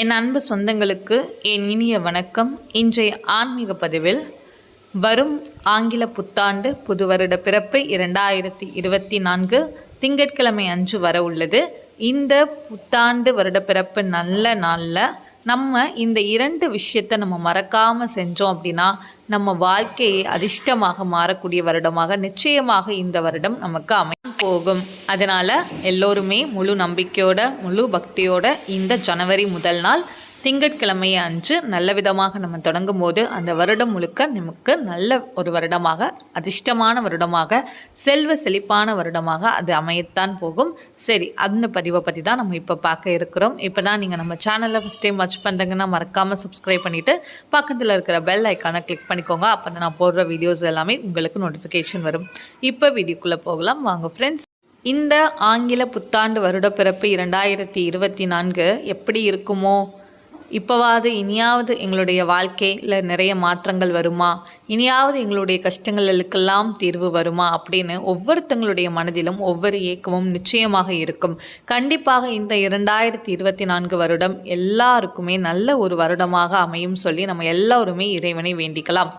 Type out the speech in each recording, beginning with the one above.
என் அன்பு சொந்தங்களுக்கு என் இனிய வணக்கம். இன்றைய ஆன்மீக பதிவில் வரும் ஆங்கில புத்தாண்டு புது வருட பிறப்பு இரண்டாயிரத்தி இருபத்தி நான்கு திங்கட்கிழமை அன்று வர உள்ளது. இந்த புத்தாண்டு வருட பிறப்பு நல்ல நாளில் நம்ம இந்த இரண்டு விஷயத்தை நம்ம மறக்காமல் செஞ்சோம் அப்படின்னா நம்ம வாழ்க்கையை அதிர்ஷ்டமாக மாறக்கூடிய வருடமாக நிச்சயமாக இந்த வருடம் நமக்கு அமை போகும். அதனால் எல்லோருமே முழு நம்பிக்கையோட முழு பக்தியோட இந்த ஜனவரி முதல் நாள் திங்கட்கிழமை அன்று நல்ல விதமாக நம்ம தொடங்கும் போது அந்த வருடம் முழுக்க நமக்கு நல்ல ஒரு வருடமாக அதிர்ஷ்டமான வருடமாக செல்வ செழிப்பான வருடமாக அது அமையத்தான் போகும். சரி அந்த பதிவை பற்றி தான் நம்ம இப்போ பார்க்க இருக்கிறோம். இப்போ தான் நீங்கள் நம்ம சேனலை ஃபஸ்ட் டைம் வாட்ச் பண்ணுறீங்கன்னா மறக்காமல் சப்ஸ்கிரைப் பண்ணிவிட்டு பக்கத்தில் இருக்கிற பெல் ஐக்கானை கிளிக் பண்ணிக்கோங்க. அப்போ தான் நான் போடுற வீடியோஸ் எல்லாமே உங்களுக்கு நோட்டிஃபிகேஷன் வரும். இப்போ வீடியோக்குள்ளே போகலாம். வாங்க ஃப்ரெண்ட்ஸ் இந்த ஆங்கில புத்தாண்டு வருட பிறப்பு இரண்டாயிரத்தி இருபத்தி நான்கு எப்படி இருக்குமோ? இப்போவாவது இனியாவது எங்களுடைய வாழ்க்கையில் நிறைய மாற்றங்கள் வருமா? இனியாவது எங்களுடைய கஷ்டங்களுக்கெல்லாம் தீர்வு வருமா? அப்படின்னு ஒவ்வொருத்தங்களுடைய மனதிலும் ஒவ்வொரு ஏக்கமும் நிச்சயமாக இருக்கும். கண்டிப்பாக இந்த இரண்டாயிரத்தி இருபத்தி நான்கு வருடம் எல்லாருக்குமே நல்ல ஒரு வருடமாக அமையும் சொல்லி நம்ம எல்லோருமே இறைவனை வேண்டிக்கலாம்.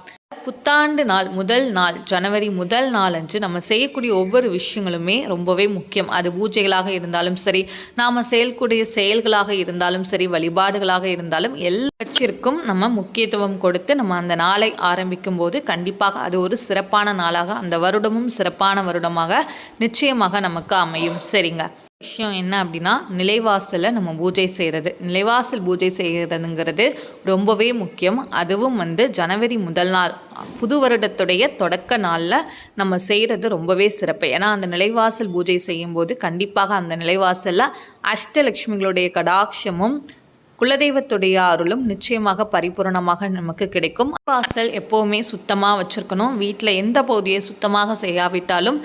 புத்தாண்டு நாள் முதல் நாள் ஜனவரி முதல் நாள் அன்று நம்ம செய்யக்கூடிய ஒவ்வொரு விஷயங்களுமே ரொம்பவே முக்கியம். அது பூஜைகளாக இருந்தாலும் சரி நாம் செயல்கூடிய செயல்களாக இருந்தாலும் சரி வழிபாடுகளாக இருந்தாலும் எல்லாவற்றிற்கும் நம்ம முக்கியத்துவம் கொடுத்து நம்ம அந்த நாளை ஆரம்பிக்கும் போது கண்டிப்பாக அது ஒரு சிறப்பான நாளாக அந்த வருடமும் சிறப்பான வருடமாக நிச்சயமாக நமக்கு அமையும். சரிங்க. விஷயம் என்ன அப்படின்னா நிலைவாசலை நம்ம பூஜை செய்கிறது நிலைவாசல் பூஜை செய்கிறதுங்கிறது ரொம்பவே முக்கியம். அதுவும் வந்து ஜனவரி முதல் நாள் புது வருடத்துடைய தொடக்க நாளில் நம்ம செய்கிறது ரொம்பவே சிறப்பு. ஏன்னா அந்த நிலைவாசல் பூஜை செய்யும்போது கண்டிப்பாக அந்த நிலைவாசலில் அஷ்டலக்ஷ்மிகளுடைய கடாட்சமும் குலதெய்வத்துடைய அருளும் நிச்சயமாக பரிபூரணமாக நமக்கு கிடைக்கும். வாசல் எப்போவுமே சுத்தமாக வச்சுருக்கணும். வீட்டில் எந்த பகுதியை சுத்தமாக செய்யாவிட்டாலும்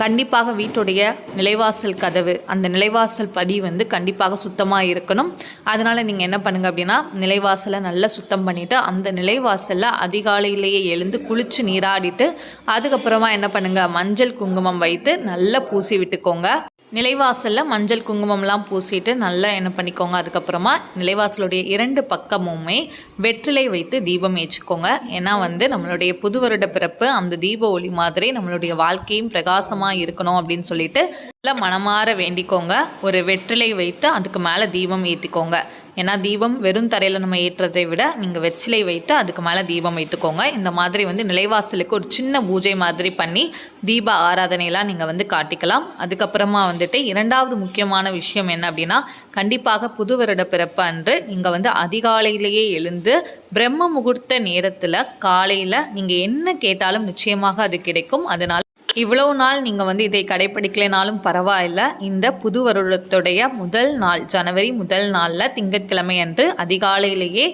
கண்டிப்பாக வீட்டுடைய நிலைவாசல் கதவு அந்த நிலைவாசல் படி வந்து கண்டிப்பாக சுத்தமாக இருக்கணும். அதனால் நீங்கள் என்ன பண்ணுங்கள் அப்படின்னா நிலைவாசலை நல்லா சுத்தம் பண்ணிவிட்டு அந்த நிலைவாசலில் அதிகாலையிலேயே எழுந்து குளித்து நீராடிட்டு அதுக்கப்புறமா என்ன பண்ணுங்கள் மஞ்சள் குங்குமம் வைத்து நல்லா பூசி விட்டுக்கோங்க. நிலைவாசலில் மஞ்சள் குங்குமம்லாம் பூசிட்டு நல்லா என்ன பண்ணிக்கோங்க. அதுக்கப்புறமா நிலைவாசலுடைய இரண்டு பக்கமுமே வெற்றிலை வைத்து தீபம் ஏற்றிக்கோங்க ஏன்னா வந்து நம்மளுடைய புது வருட பிறப்பு அந்த தீப ஒளி மாதிரி நம்மளுடைய வாழ்க்கையும் பிரகாசமாக இருக்கணும் அப்படின்னு சொல்லிட்டு நல்லா மனமாற வேண்டிக்கோங்க. ஒரு வெற்றிலை வைத்து அதுக்கு மேலே தீபம் ஏற்றிக்கோங்க ஏன்னா தீபம் வெறும் தரையில் நம்ம ஏற்றுறதை விட நீங்கள் வெச்சிலை வைத்து அதுக்கு மேலே தீபம் வைத்துக்கோங்க. இந்த மாதிரி வந்து நிலைவாசலுக்கு ஒரு சின்ன பூஜை மாதிரி பண்ணி தீப ஆராதனையெல்லாம் நீங்கள் வந்து காட்டிக்கலாம். அதுக்கப்புறமா வந்துட்டு இரண்டாவது முக்கியமான விஷயம் என்ன அப்படின்னா கண்டிப்பாக புது வருட பிறப்பு அன்று நீங்கள் வந்து அதிகாலையிலேயே எழுந்து பிரம்ம முகூர்த்த நேரத்தில் காலையில் நீங்கள் என்ன கேட்டாலும் நிச்சயமாக அது கிடைக்கும். அதனால் இவ்வளவு நாள் நீங்கள் வந்து இதை கடைப்பிடிக்கலைனாலும் பரவாயில்ல. இந்த புது வருடத்துடைய முதல் நாள் ஜனவரி முதல் நாளில் திங்கட்கிழமை அன்று அதிகாலையிலேயே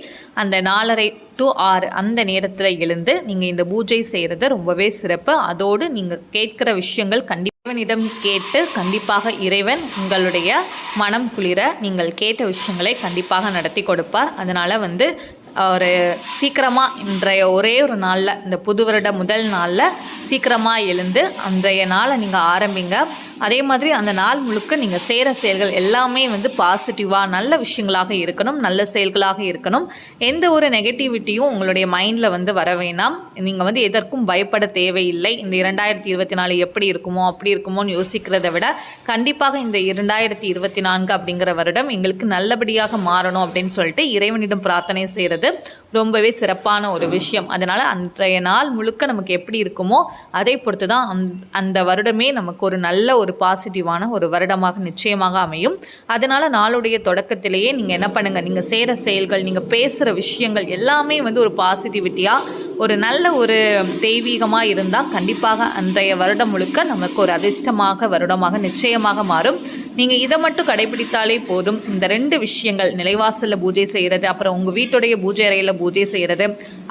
அந்த நாலரை டு ஆறு அந்த நேரத்தில் எழுந்து நீங்கள் இந்த பூஜை செய்கிறது ரொம்பவே சிறப்பு. அதோடு நீங்கள் கேட்குற விஷயங்கள் கண்டிப்பாக இறைவனிடம் கேட்டு கண்டிப்பாக இறைவன் உங்களுடைய மனம் குளிர நீங்கள் கேட்ட விஷயங்களை கண்டிப்பாக நடத்தி கொடுப்பார். அதனால் வந்து ஒரு சீக்கிரமாக இன்றைய ஒரே ஒரு நாளில் இந்த புது வருட முதல் நாளில் சீக்கிரமாக எழுந்து அன்றைய நாளை நீங்கள் ஆரம்பிங்க. அதே மாதிரி அந்த நாள் முழுக்க நீங்கள் செய்கிற செயல்கள் எல்லாமே வந்து பாசிட்டிவாக நல்ல விஷயங்களாக இருக்கணும் நல்ல செயல்களாக இருக்கணும். எந்த ஒரு நெகட்டிவிட்டியும் உங்களுடைய மைண்டில் வந்து வர வேணாம். நீங்கள் வந்து எதற்கும் பயப்பட தேவையில்லை. இந்த இரண்டாயிரத்தி இருபத்தி நாலு எப்படி இருக்குமோ அப்படி இருக்குமோன்னு யோசிக்கிறத விட கண்டிப்பாக இந்த இரண்டாயிரத்தி இருபத்தி நான்கு அப்படிங்கிற வருடம் எங்களுக்கு நல்லபடியாக மாறணும் அப்படின்னு சொல்லிட்டு இறைவனிடம் பிரார்த்தனை செய்கிறது ரொம்பவே சிறப்பான ஒரு விஷயம். அதனால் அன்றைய நாள் முழுக்க நமக்கு எப்படி இருக்குமோ அதை பொறுத்து தான் அந் அந்த வருடமே நமக்கு ஒரு நல்ல ஒரு பாசிட்டிவான ஒரு வருடமாக நிச்சயமாக அமையும். அதனால் நாளுடைய தொடக்கத்திலேயே நீங்கள் என்ன பண்ணுங்கள் நீங்கள் செய்கிற செயல்கள் நீங்கள் பேசுகிற விஷயங்கள் எல்லாமே வந்து ஒரு பாசிட்டிவிட்டியாக ஒரு நல்ல ஒரு தெய்வீகமாக இருந்தால் கண்டிப்பாக அன்றைய வருடம் முழுக்க நமக்கு ஒரு அதிர்ஷ்டமாக வருடமாக நிச்சயமாக மாறும். நீங்கள் இதை மட்டும் கடைபிடித்தாலே போதும். இந்த ரெண்டு விஷயங்கள் நிலைவாசலில் பூஜை செய்கிறது அப்புறம் உங்கள் வீட்டுடைய பூஜை அறையில் பூஜை செய்கிறது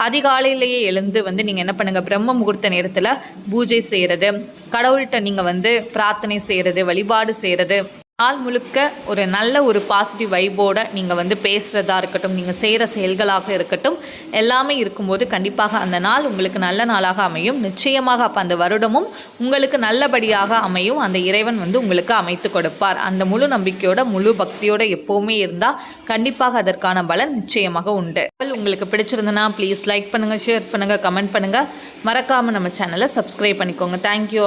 அதிகாலையிலேயே எழுந்து வந்து நீங்கள் என்ன பண்ணுங்கள் பிரம்ம முகூர்த்த நேரத்தில் பூஜை செய்கிறது கடவுள்கிட்ட நீங்கள் வந்து பிரார்த்தனை செய்கிறது வழிபாடு செய்கிறது நாள் முழுக்க ஒரு நல்ல ஒரு பாசிட்டிவ் வைபோட நீங்கள் வந்து பேசுகிறதா இருக்கட்டும் நீங்கள் செய்கிற செயல்களாக இருக்கட்டும் எல்லாமே இருக்கும்போது கண்டிப்பாக அந்த நாள் உங்களுக்கு நல்ல நாளாக அமையும். நிச்சயமாக அப்போ அந்த வருடமும் உங்களுக்கு நல்லபடியாக அமையும். அந்த இறைவன் வந்து உங்களுக்கு அமைத்து கொடுப்பார். அந்த முழு நம்பிக்கையோட முழு பக்தியோட எப்போவுமே இருந்தால் கண்டிப்பாக அதற்கான பலன் நிச்சயமாக உண்டு. உங்களுக்கு பிடிச்சிருந்தனா ப்ளீஸ் லைக் பண்ணுங்கள் ஷேர் பண்ணுங்கள் கமெண்ட் பண்ணுங்கள் மறக்காமல் நம்ம சேனலை சப்ஸ்கிரைப் பண்ணிக்கோங்க. தேங்க்யூ